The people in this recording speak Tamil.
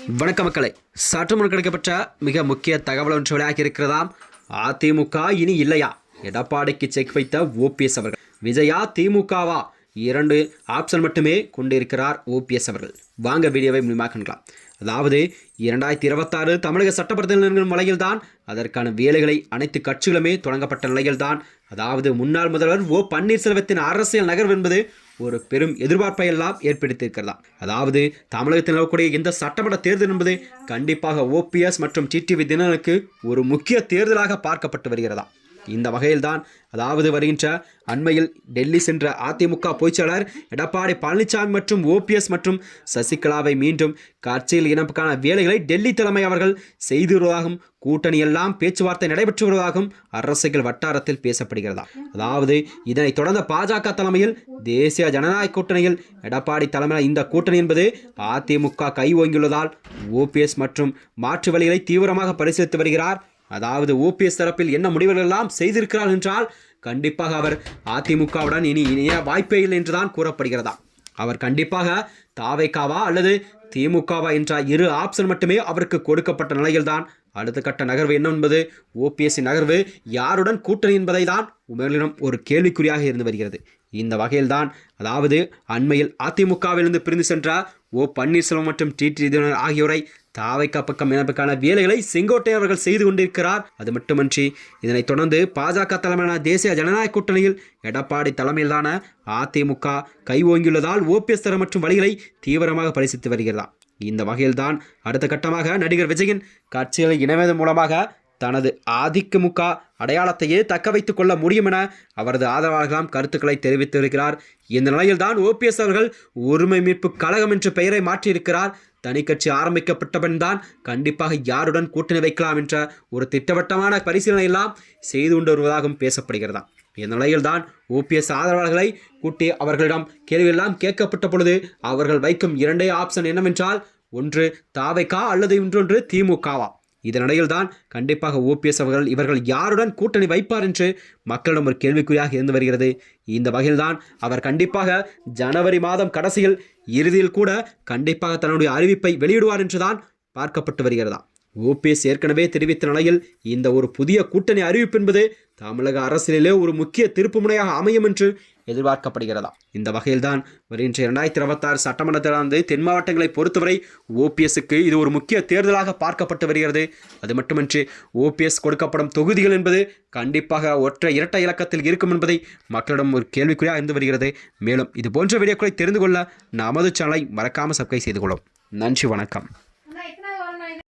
வணக்க மக்களை. சற்று முன் கிடைக்கப்பட்ட மிக முக்கிய தகவல் ஒன்று வெளியாகி இருக்கிறதாம். அதிமுக இனி இல்லையா? எடப்பாடிக்கு செக் வைத்த ஓபிஎஸ் அவர்கள். விஜயா திமுகவா? இரண்டு ஆப்ஷன் மட்டுமே கொண்டிருக்கிறார் ஓபிஎஸ் அவர்கள். வாங்க வீடியோவை முழுமையாக காணலாம் அதாவது இரண்டாயிரத்தி இருபத்தாறு தமிழக சட்டப்பிரதிநிதிகள் நிலையில்தான் அதற்கான வேலைகளை அனைத்து கட்சிகளுமே தொடங்கப்பட்ட நிலையில்தான். அதாவது முன்னாள் முதல்வர் ஓ பன்னீர்செல்வத்தின் அரசியல் நகர்வு என்பது ஒரு பெரும் எதிர்பார்ப்பை எல்லாம் ஏற்படுத்தியிருக்கிறதா அதாவது தமிழகத்தில் நிலவக்கூடிய இந்த சட்டமன்ற தேர்தல் என்பது கண்டிப்பாக ஓபிஎஸ் மற்றும் டிடிவி தினனுக்கு ஒரு முக்கிய தேர்தலாக பார்க்கப்பட்டு வருகிறதா இந்த வகையில்தான் அதாவது வருகின்ற அண்மையில் டெல்லி சென்ற அதிமுக பொதுச்செயலாளர் எடப்பாடி பழனிசாமி மற்றும் ஓபிஎஸ் மற்றும் சசிகலாவை மீண்டும் கட்சியில் இணைப்புக்கான வேலைகளை டெல்லி தலைமை அவர்கள் செய்து வருவதாகவும் கூட்டணி எல்லாம் பேச்சுவார்த்தை நடைபெற்று வருவதாகவும் அரசியல் வட்டாரத்தில் பேசப்படுகிறதா? அதாவது இதனைத் தொடர்ந்த பாஜக தலைமையில் தேசிய ஜனநாயக கூட்டணியில் எடப்பாடி தலைமையில் இந்த கூட்டணி என்பது அதிமுக கை ஓங்கியுள்ளதால் ஓபிஎஸ் மற்றும் மாற்று வழிகளை தீவிரமாக பரிசீலித்து வருகிறார் அதாவது ஓபிஎஸ் தரப்பில் என்ன முடிவுகள் எல்லாம் செய்திருக்கிறார் என்றால் கண்டிப்பாக அவர் அதிமுகவுடன் இனி இணைய வாய்ப்பே இல்லை என்றுதான் கூறப்படுகிறதா? அவர் கண்டிப்பாக தாவைக்காவா அல்லது திமுகவா என்ற இரு ஆப்ஷன் மட்டுமே அவருக்கு கொடுக்கப்பட்ட நிலையில்தான். அடுத்த கட்ட நகர்வு என்ன என்பது? ஓபிஎஸ்சி நகர்வு யாருடன் கூட்டணி என்பதை தான் உங்களிடம் ஒரு கேள்விக்குறியாக இருந்து வருகிறது. இந்த வகையில்தான் அதாவது அண்மையில் அதிமுகவிலிருந்து பிரிந்து சென்ற ஓ பன்னீர்செல்வம் மற்றும் டிடி தினகரன் ஆகியோரை தாவைக்கா பக்கம் இணைப்புக்கான வேலைகளை செங்கோட்டை அவர்கள் செய்து கொண்டிருக்கிறார். அது மட்டுமன்றி இதனைத் தொடர்ந்து பாஜக தலைமையிலான தேசிய ஜனநாயக கூட்டணியில் எடப்பாடி தலைமையிலான அதிமுக கை ஓங்கியுள்ளதால் ஓபிஎஸ் தர மற்றும் வழிகளை தீவிரமாக பரிசித்து வருகிறதா? இந்த வகையில்தான் அடுத்த கட்டமாக நடிகர் விஜயின் கட்சிகளை இணைவதன் மூலமாக தனது ஆதிக்கமுக அடையாளத்தையே தக்க வைத்துக் கொள்ள முடியும் என அவரது ஆதரவாளர்களாம் கருத்துக்களை தெரிவித்து இருக்கிறார் இந்த நிலையில்தான் ஓபிஎஸ் அவர்கள் உரிமை மீட்பு கழகம் என்ற பெயரை மாற்றியிருக்கிறார். தனி கட்சி ஆரம்பிக்கப்பட்டவன் தான் கண்டிப்பாக யாருடன் கூட்டணி வைக்கலாம் என்ற ஒரு திட்டவட்டமான பரிசீலனை எல்லாம் செய்து கொண்டு வருவதாகவும் பேசப்படுகிறதா? இந்த நிலையில்தான் ஓபிஎஸ் ஆதரவாளர்களை கூட்டி அவர்களிடம் கேள்வியெல்லாம் கேட்கப்பட்ட பொழுது அவர்கள் வைக்கும் இரண்டே ஆப்ஷன் என்னவென்றால் ஒன்று தாவைக்கா அல்லது இன்னொன்று திமுகவா? இதனிடையில் தான் கண்டிப்பாக ஓபிஎஸ் அவர்கள் இவர்கள் யாருடன் கூட்டணி வைப்பார் என்று மக்களிடம் ஒரு கேள்விக்குறியாக இருந்து வருகிறது. இந்த வகையில்தான் அவர் கண்டிப்பாக ஜனவரி மாதம் கடைசியில் இறுதியில் கூட கண்டிப்பாக தன்னுடைய அறிவிப்பை வெளியிடுவார் என்றுதான் பார்க்கப்பட்டு வருகிறதா. ஓபிஎஸ் ஏற்கனவே தெரிவித்த நிலையில் இந்த ஒரு புதிய கூட்டணி அறிவிப்பு என்பது தமிழக அரசியலிலே ஒரு முக்கிய திருப்பு முனையாக அமையும் என்று எதிர்பார்க்கப்படுகிறதா? இந்த வகையில்தான் வருகின்ற இரண்டாயிரத்தி இருபத்தாறு சட்டமன்றத்திலிருந்து தென் மாவட்டங்களை பொறுத்தவரை ஓபிஎஸ்க்கு இது ஒரு முக்கிய தேர்தலாக பார்க்கப்பட்டு வருகிறது. அது மட்டுமின்றி ஓபிஎஸ் கொடுக்கப்படும் தொகுதிகள் என்பது கண்டிப்பாக ஒற்றை இரட்டை இலக்கத்தில் இருக்கும் என்பதை மக்களிடம் ஒரு கேள்விக்குறியாக இருந்து வருகிறது. மேலும் இது போன்ற வீடியோக்களை தெரிந்து கொள்ள நமது சேனலை மறக்காமல் சப்ஸ்கிரைப் செய்து கொள்ளும். நன்றி வணக்கம்.